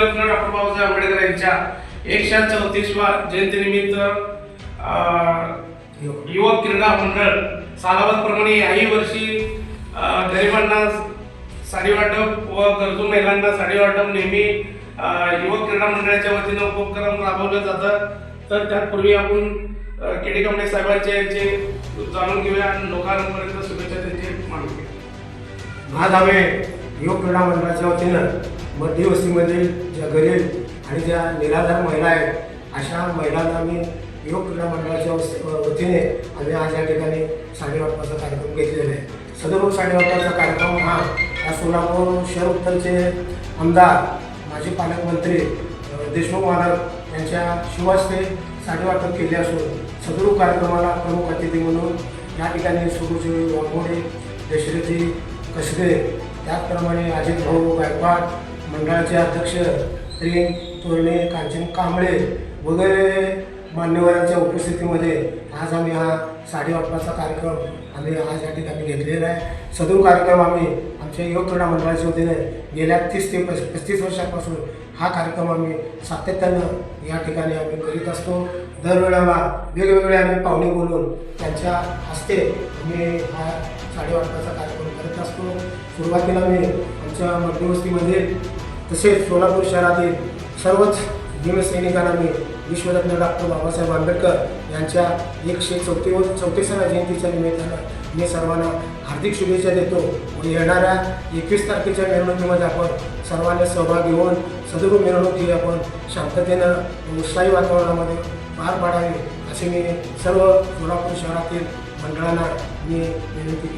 विश्वरत्न doctor Babasaheb Ambedkar यांच्या एकशे चौतीसवा जयंतीनिमित्त युवक क्रीडा मंडळ सालावतप्रमाणे याही वर्षी गरिबांना साडी वाटप व गरजू महिलांना साडी वाटप नेहमी युवक क्रीडा मंडळाच्या वतीनं उपक्रम राबवलं जातं. तर त्यापूर्वी आपण के डी साहेबांचे यांचे जाणून घेऊया आणि लोकांपर्यंत शुभेच्छा त्यांची मागूया महाधावे युवक क्रीडा मंडळाच्या वतीनं मध्यवस्तीमधील ज्या गरीब आणि ज्या निराधार महिला आहेत अशा महिलांना आम्ही योग क्रीडा मंडळाच्या वतीने आम्ही आज या ठिकाणी साडी कार्यक्रम घेतलेला आहे. सदर साडी कार्यक्रम हा या सोलापूर शहर उत्तरचे आमदार माजी पालकमंत्री देशमुख महाराज यांच्या शिवास्ते साडेवाटप केले असून सदर कार्यक्रमाला प्रमुख अतिथी म्हणून या ठिकाणी सुरुजी वाघमोडे दशरथी कसबे त्याचप्रमाणे अजित भाऊ गायकवाड मंडळाचे अध्यक्ष श्री तोरणे कांचन कांबळे वगैरे मान्यवरांच्या उपस्थितीमध्ये आज आम्ही हा साडी कार्यक्रम आम्ही आज या ठिकाणी घेतलेला आहे. सदर कार्यक्रम आम्ही आमच्या युवक क्रीडा मंडळाच्या वतीने गेल्या तीस ते पस पस्तीस वर्षापासून हा कार्यक्रम आम्ही सातत्यानं या ठिकाणी आम्ही करीत असतो. दरवेळेला वेगवेगळे आम्ही पाहुणे बोलून त्यांच्या हस्ते आम्ही हा साडेआठ तासा कार्यक्रम करत असतो. सुरुवातीला मी आमच्या मध्यवस्तीमध्ये तसेच सोलापूर शहरातील सर्वच भीमसैनिकांना मी विश्वरत्न डॉक्टर बाबासाहेब आंबेडकर यांच्या एकशे चौथे चौतीसाव्या जयंतीच्या निमित्तानं मी सर्वांना हार्दिक शुभेच्छा देतो व येणाऱ्या एकवीस तारखेच्या मिरवणुकीमध्ये आपण सर्वांनी सहभाग घेऊन सदरू मिरवणूक ही आपण शांततेनं उत्साही वातावरणामध्ये पार पाडावी असे मी सर्व सोलापूर शहरातील मंडळाला मी विनंती